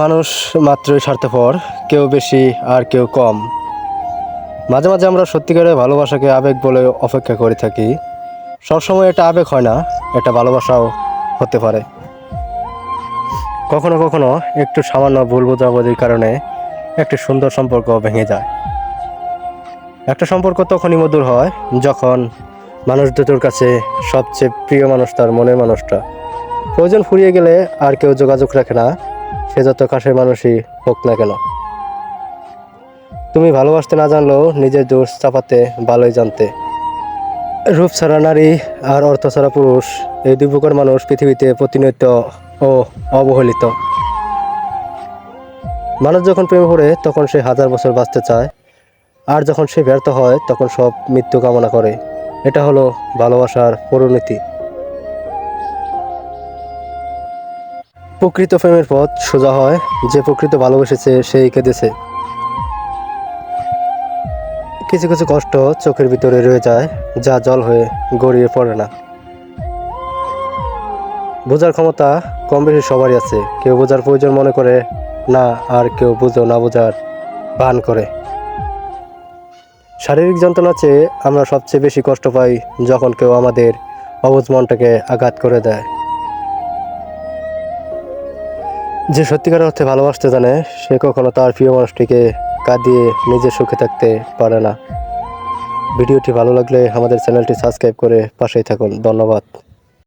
মানুষ মাত্রই স্বার্থপর, কেউ বেশি আর কেউ কম। মাঝে মাঝে আমরা সত্যিকারের ভালোবাসাকে আবেগ বলে অপেক্ষা করে থাকি। সবসময় এটা আবেগ হয় না, এটা ভালোবাসাও হতে পারে। কখনো কখনো একটু সামান্য ভুল বোঝাবুঝির কারণে একটি সুন্দর সম্পর্ক ভেঙে যায়। একটা সম্পর্ক তখনই মধুর হয় যখন মানুষ দুটোর কাছে সবচেয়ে প্রিয় মানুষ তার মনের মানুষটা। প্রয়োজন ফুরিয়ে গেলে আর কেউ যোগাযোগ রাখে না সে যত কাছের মানুষই হোক না কেন। তুমি ভালোবাসতে না জানলেও নিজের দোষ চাপাতে ভালোই জানতে। রূপ ছাড়া নারী আর অর্থ ছাড়া পুরুষ, এই দুই প্রকার মানুষ পৃথিবীতে প্রতিনিয়ত ও অবহেলিত। মানুষ যখন প্রেমে পড়ে, তখন সে হাজার বছর বাঁচতে চায়। আর যখন সে ব্যর্থ হয়, তখন সব মৃত্যু কামনা করে। এটা হলো ভালোবাসার পরিণতি। প্রকৃত প্রেমের পথ সোজা হয়, যে প্রকৃত ভালোবেসেছে সেই কেঁদেছে। কিছু কিছু কষ্ট চোখের ভিতরে রয়ে যায়, যা জল হয়ে গড়িয়ে পড়ে না। বোঝার ক্ষমতা কম বেশি সবারই আছে। কেউ বোঝার প্রয়োজন মনে করে না, আর কেউ বুঝো না বোঝার ভান করে। শারীরিক যন্ত্রণা চেয়ে আমরা সবচেয়ে বেশি কষ্ট পাই যখন কেউ আমাদের অবুঝ মনটাকে আঘাত করে দেয়। যে সত্যিকার অর্থে ভালোবাসতে জানে, সে কখনো তার প্রিয় মানুষটিকে কাঁদিয়ে নিজে সুখে থাকতে পারে না। ভিডিওটি ভালো লাগলে আমাদের চ্যানেলটি সাবস্ক্রাইব করে পাশেই থাকুন। ধন্যবাদ।